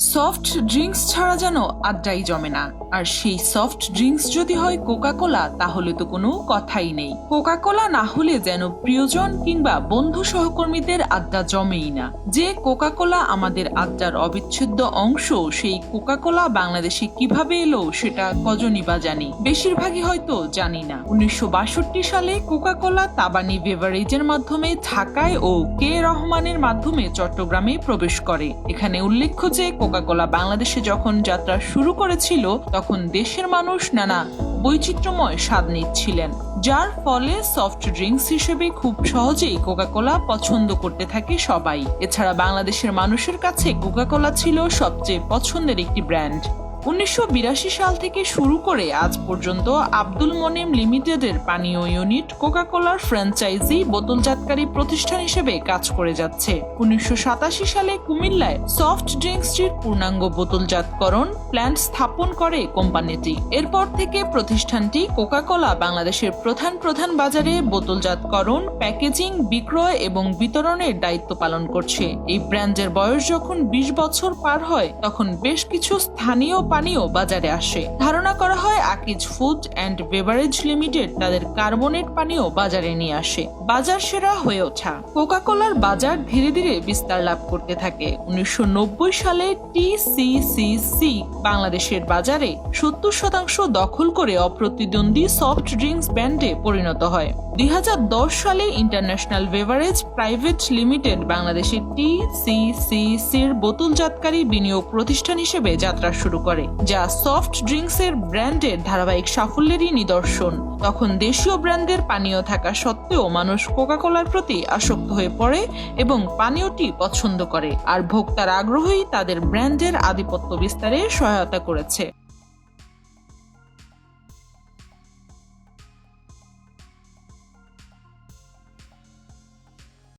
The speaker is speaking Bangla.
সফট ড্রিঙ্কস ছাড়া যেন আড্ডাই জমে না। আর সেই সফট ড্রিঙ্কস যদি হয় কোকা কোলা তাহলে তো কোনো কথাই নেই। কোকা কোলা না হলে যেন প্রিয়জন কিংবা বন্ধু সহকর্মীদের আড্ডা জমেই না। যে কোকা কোলা আমাদের আড্ডার অবিচ্ছেদ্য অংশ, সেই কোকা কোলা বাংলাদেশে কীভাবে এলো সেটা কজনই বা জানি। বেশিরভাগই হয়তো জানি না। উনিশশো বাষট্টি সালে কোকা কোলা তাবানি বেভারেজের মাধ্যমে ঢাকায় ও কে রহমানের মাধ্যমে চট্টগ্রামে প্রবেশ করে। এখানে উল্লেখ্য যে কোকা কোলা বাংলাদেশে যখন যাত্রা শুরু করেছিল, তখন দেশের মানুষ নানা বৈচিত্র্যময় স্বাদ নিচ্ছিলেন, যার ফলে সফট ড্রিঙ্কস হিসেবে খুব সহজেই কোকাকোলা পছন্দ করতে থাকে সবাই। এছাড়া বাংলাদেশের মানুষের কাছে কোকাকোলা ছিল সবচেয়ে পছন্দের একটি ব্র্যান্ড উনিশশো বিরাশি সাল থেকে শুরু করে আজ পর্যন্ত আব্দুল মনিম লিমিটেডের পানীয় ইউনিট কোকাকোলার ফ্র্যাঞ্চাইজি বোতলজাতকারী প্রতিষ্ঠান হিসেবে কাজ করে যাচ্ছে। উনিশশো সাতাশি সালে কুমিল্লায় সফট ড্রিঙ্কসটির পূর্ণাঙ্গ বোতলজাতকরণ প্ল্যান্ট স্থাপন করে কোম্পানিটি। এরপর থেকে প্রতিষ্ঠানটি কোকাকোলা বাংলাদেশের প্রধান প্রধান বাজারে বোতলজাতকরণ প্যাকেজিং, বিক্রয় এবং বিতরণের দায়িত্ব পালন করছে। এই ব্র্যান্ডের বয়স যখন ২০ বছর পার হয়, তখন বেশ কিছু স্থানীয় পানীয় বাজারে আসে। ধারণা করা হয় Akij food and beverage limited তাদের কার্বনেট পানীয় বাজারে নিয়ে আসে। বাজার সেরা হয়ে ওঠা। কোকা কোলার বাজার ধীরে ধীরে বিস্তার লাভ করতে থাকে। উনিশশো নব্বই সালে টিসিসিসি বাংলাদেশের বাজারে সত্তর শতাংশ দখল করে অপ্রতিদ্বন্দ্বী সফট ড্রিঙ্কস ব্র্যান্ডে পরিণত হয়। দুই হাজার দশ সালে ইন্টারন্যাশনাল বেভারেজ প্রাইভেট লিমিটেড বাংলাদেশের টিসিসিসির বোতলজাতকারী বিনিয়োগ প্রতিষ্ঠান হিসেবে যাত্রা শুরু করে, যা সফট ড্রিঙ্কসের ব্র্যান্ডের ধারাবাহিক সাফল্যেরই নিদর্শন। তখন দেশীয় ব্র্যান্ডের পানীয় থাকা সত্ত্বেও মানুষ কোকা কোলার প্রতি আসক্ত হয়ে পড়ে এবং পানীয়টি পছন্দ করে, আর ভোক্তার আগ্রহই তাদের ব্র্যান্ডের আধিপত্য বিস্তারে সহায়তা করেছে।